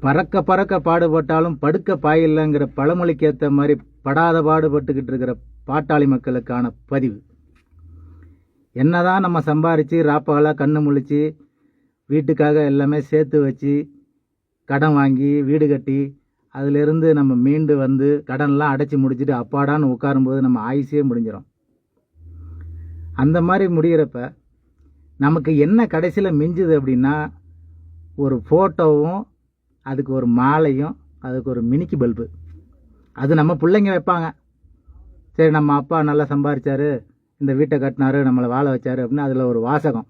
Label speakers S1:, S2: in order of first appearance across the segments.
S1: பறக்க பறக்க பாடுபட்டாலும் படுக்க பாயில்லைங்கிற பழமொழிக்கு ஏற்ற மாதிரி படாத பாடுபட்டுக்கிட்டு இருக்கிற பாட்டாளி மக்களுக்கான பதிவு. என்னதான் நம்ம சம்பாரித்து ராப்பகலாக கண்ணு முழிச்சு வீட்டுக்காக எல்லாமே சேர்த்து வச்சு கடன் வாங்கி வீடு கட்டி அதிலிருந்து நம்ம மீண்டு வந்து கடன்லாம் அடைச்சி முடிச்சுட்டு அப்பாடான்னு உட்காரும்போது நம்ம ஆயுசே முடிஞ்சிடும் அந்த மாதிரி முடிகிறப்ப நமக்கு என்ன கடைசியில் மிஞ்சுது அப்படின்னா ஒரு ஃபோட்டோவும் அதுக்கு ஒரு மாலையும் அதுக்கு ஒரு மினிக்கு பல்பு. அது நம்ம பிள்ளைங்க வைப்பாங்க. சரி நம்ம அப்பா நல்லா சம்பாதிச்சார் இந்த வீட்டை கட்டினாரு நம்மளை வாழ வச்சாரு அப்படின்னு அதில் ஒரு வாசகம்.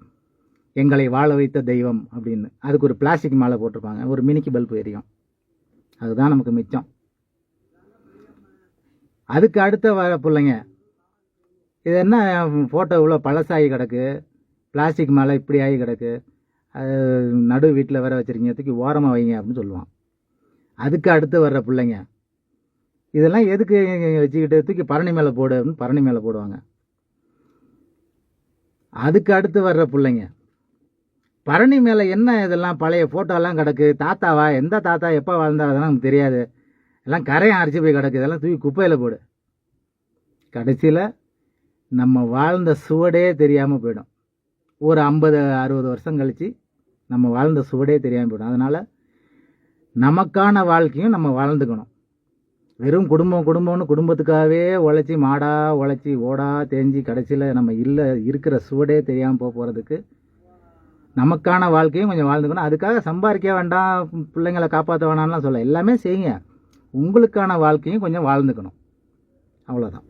S1: எங்களை வாழ வைத்த தெய்வம் அப்படின்னு. அதுக்கு ஒரு பிளாஸ்டிக் மாலை போட்டிருப்பாங்க. ஒரு மினிக்கு பல்பு எரியும். அதுதான் நமக்கு மிச்சம். அதுக்கு அடுத்த வர பிள்ளைங்க. இது என்ன ஃபோட்டோ இவ்வளோ பழசாகி கிடக்கு. பிளாஸ்டிக் மாலை இப்படி ஆகி கிடக்கு. நடு வீட்டில் வர வச்சுருக்கீங்க தூக்கி ஓரமாக வைங்க அப்படின்னு சொல்லுவான். அதுக்கு அடுத்து வர்ற பிள்ளைங்க. இதெல்லாம் எதுக்கு வச்சுக்கிட்டு தூக்கி பரணி மேலே போடு அப்படின்னு பரணி மேலே போடுவாங்க. அதுக்கு அடுத்து வர்ற பிள்ளைங்க. பரணி மேலே என்ன இதெல்லாம் பழைய ஃபோட்டோலாம் கிடக்கு? தாத்தாவா? எந்த தாத்தா? எப்போ வாழ்ந்தார் அதெல்லாம் நமக்கு தெரியாது. எல்லாம் கரையும் அரைச்சி போய் கிடக்கு. இதெல்லாம் தூக்கி குப்பையில் போடு. கடைசியில் நம்ம வாழ்ந்த சுவடே தெரியாமல் போயிடும். ஒரு ஐம்பது அறுபது வருஷம் கழித்து நம்ம வாழ்ந்த சுவடே தெரியாமல் போயிடும். அதனால் நமக்கான வாழ்க்கையும் நம்ம வாழ்ந்துக்கணும். வெறும் குடும்பம் குடும்பம்னு குடும்பத்துக்காகவே உழைச்சி மாடா உழைச்சி ஓடா தேஞ்சி கடைசியில் நம்ம இல்லை இருக்கிற சுவடே தெரியாமல் போக போகிறதுக்கு நமக்கான வாழ்க்கையும் கொஞ்சம் வாழ்ந்துக்கணும். அதுக்காக சம்பாதிக்க வேண்டாம் பிள்ளைங்களை காப்பாற்ற வேணாம்லாம் சொல்ல. எல்லாமே செய்யுங்க. உங்களுக்கான வாழ்க்கையும் கொஞ்சம் வாழ்ந்துக்கணும். அவ்வளோதான்